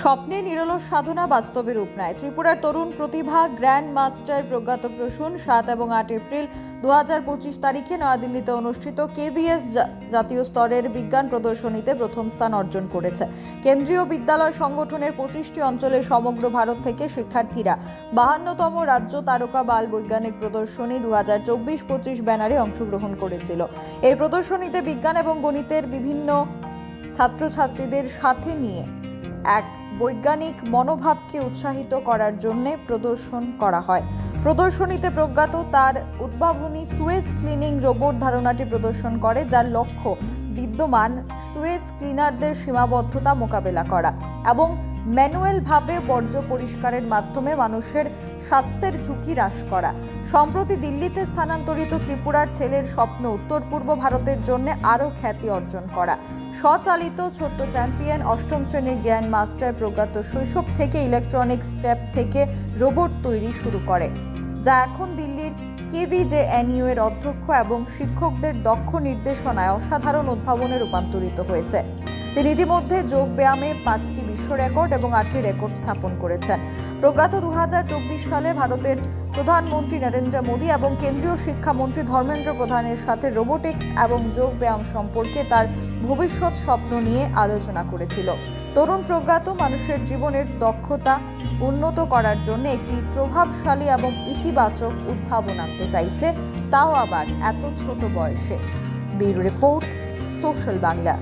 স্বপ্নে নিরলস সাধনা বাস্তবে রূপ নেয়। ত্রিপুরার তরুণ প্রতিভা গ্র্যান্ড মাস্টার প্রজ্ঞাত প্রসূন সাত এবং আট এপ্রিল দু তারিখে নয়াদিল্লিতে অনুষ্ঠিত কেভিএস জাতীয় স্তরের বিজ্ঞান প্রদর্শনীতে প্রথম স্থান অর্জন করেছে। কেন্দ্রীয় বিদ্যালয় সংগঠনের পঁচিশটি অঞ্চলে সমগ্র ভারত থেকে শিক্ষার্থীরা বাহান্নতম রাজ্য তারকা বাল বৈজ্ঞানিক প্রদর্শনী দু হাজার চব্বিশ পঁচিশ ব্যানারে অংশগ্রহণ করেছিল। এই প্রদর্শনীতে বিজ্ঞান এবং গণিতের বিভিন্ন ছাত্রছাত্রীদের সাথে নিয়ে এক বৈজ্ঞানিক মনোভাবকে উৎসাহিত করার জন্য প্রদর্শন করা হয়। প্রদর্শনীতে প্রজ্ঞাত তার উদ্ভাবনী সুয়েজ ক্লিনিং রোবট ধারণাটি প্রদর্শন করে, যার লক্ষ্য বিদ্যমান সুয়েজ ক্লিনারদের সীমাবদ্ধতা মোকাবেলা করা এবং ম্যানুয়ালভাবে বর্জ্য পরিষ্কারের মাধ্যমে মানুষের স্বাস্থ্যের ঝুঁকি হ্রাস করা। সম্প্রতি দিল্লিতে স্থানান্তরিত ত্রিপুরার ছেলের স্বপ্ন উত্তর পূর্ব ভারতের জন্য আরও খ্যাতি অর্জন করা। স্বচালিত ছোট্ট চ্যাম্পিয়ন, অষ্টম শ্রেণির গ্র্যান্ড মাস্টার প্রজ্ঞাত শৈশব থেকে ইলেকট্রনিক্স স্ক্র্যাপ থেকে রোবট তৈরি শুরু করে, যা এখন দিল্লির কেভিজে এনইউ এর অধ্যক্ষ এবং শিক্ষকদের দক্ষ নির্দেশনায় অসাধারণ উদ্ভাবনে রূপান্তরিত হয়েছে। তিনি ইতিমধ্যে যোগ ব্যায়ামে পাঁচটি বিশ্ব রেকর্ড এবং আটটি রেকর্ড স্থাপন করেছেন। প্রজ্ঞাত দু হাজার চব্বিশ সালে ভারতের প্রধানমন্ত্রী নরেন্দ্র মোদী এবং কেন্দ্রীয় শিক্ষামন্ত্রী ধর্মেন্দ্র প্রধানের সাথে রোবোটিক্স এবং যোগ ব্যায়াম সম্পর্কে তার ভবিষ্যৎ স্বপ্ন নিয়ে আলোচনা করেছিল। তরুণ প্রজ্ঞাত মানুষের জীবনের দক্ষতা উন্নত করার জন্য একটি প্রভাবশালী এবং ইতিবাচক উদ্ভাবন আনতে চাইছে তাও আবার এত ছোট বয়সে। Bureau report social Bangla.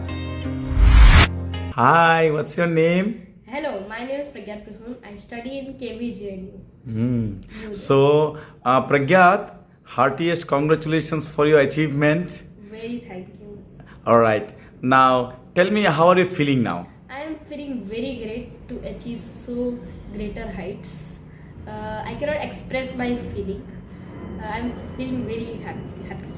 Hi, what's your name? Hello, my name is Pragyat Prasun. I study in KVJNU. Hmm. So, uh, Pragyat, heartiest congratulations for your achievement. Very thank you. All right. Now, tell me how are you feeling now? I am feeling very great to achieve so greater heights. Uh, I cannot express my feeling. Uh, I'm feeling very happy. happy.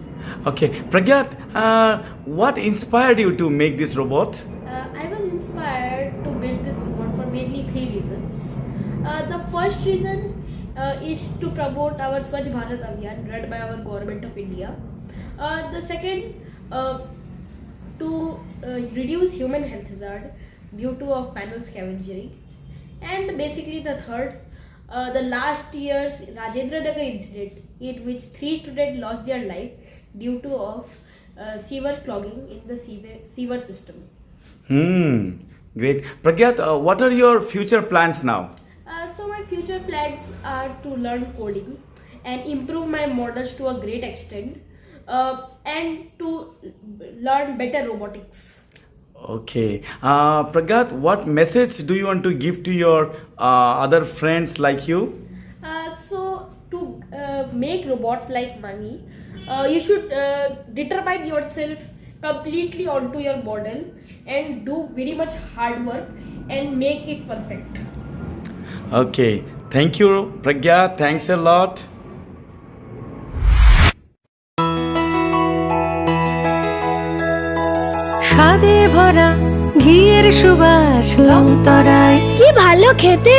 Okay, Pragyat, uh, what inspired you to make this robot? Uh, I was inspired to build this robot for mainly three reasons. Uh, the first reason uh, is to promote our Swachh Bharat Abhiyan run by our government of India. Uh, the second, uh, to uh, reduce human health hazard due to of panel scavenging. And basically the third, uh, the last year's Rajendra Nagar incident in which three students lost their life due to of uh, sewer clogging in the sewer, sewer system. Hmm. Great. Pragyat, uh, what are your future plans now? Uh, so my future plans are to learn coding and improve my models to a great extent uh, and to learn better robotics. Okay. Uh, Pragyat, what message do you want to give to your uh, other friends like you? Uh, so to uh, make robots like money, uh, you should uh, determine yourself completely onto your model and do very much hard work and make it perfect. Okay. Thank you, Pragyat. Thanks a lot. স্বাদে ভরা ঘিয়ের সুবাস লংতরায় কি ভালো খেতে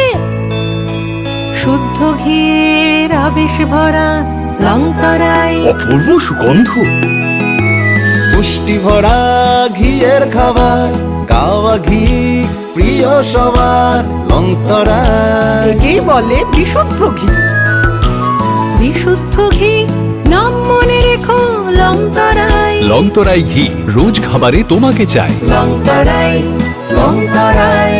শুদ্ধ ঘিয়ের আবেশ ভরা লংতরায় অপূর্ব সুগন্ধ পুষ্টি ভরা ঘিয়ের খাবার গাওয়া ঘি প্রিয় সবার লংতরা একেই বলে বিশুদ্ধ ঘি। বিশুদ্ধ ঘি নাম মনে রেখো লংতরায়। লংতরাই ঘি রোজ খাবারে তোমাকে চাই লংতরাই লংতরাই